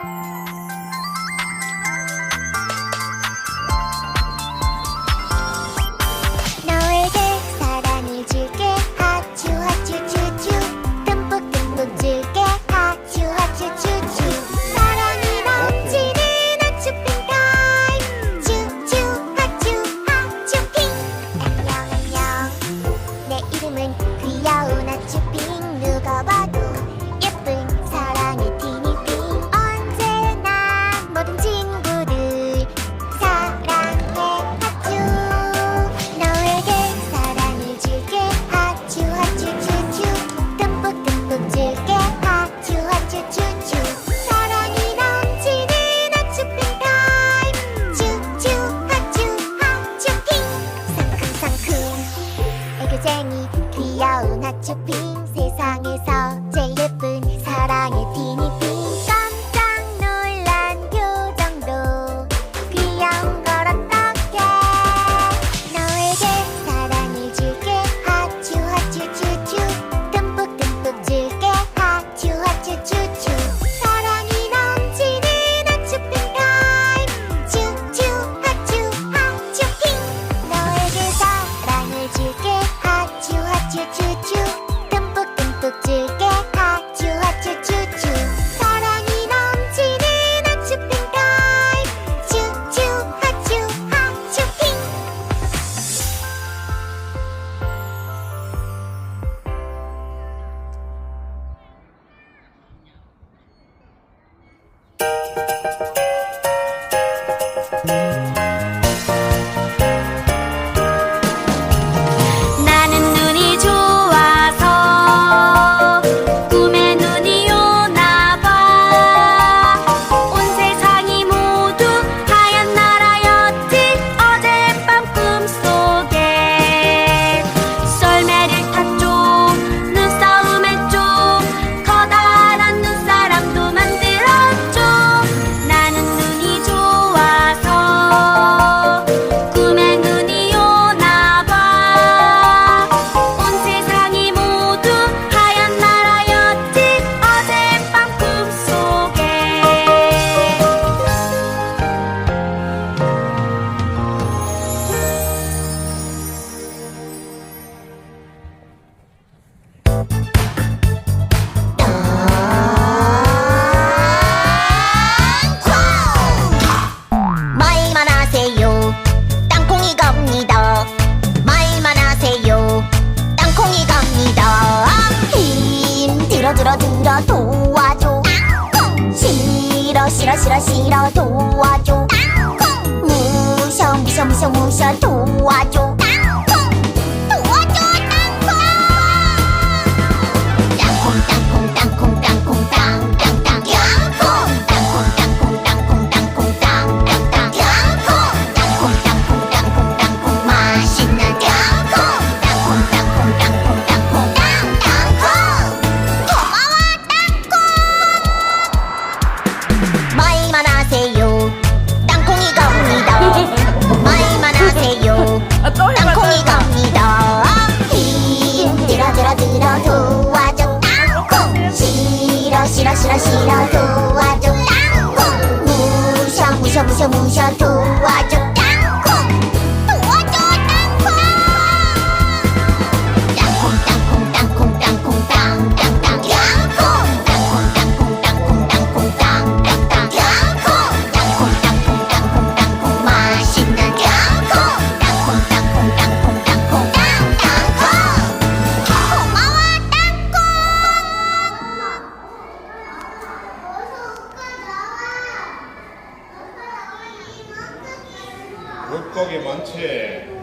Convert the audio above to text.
Música 싫어 도와줘. 땅콩 싫어 싫어 싫어 싫어 도와줘. 땅콩 무셔 무셔 무셔 무셔 도와줘. 小兔娃。 물고기 많지?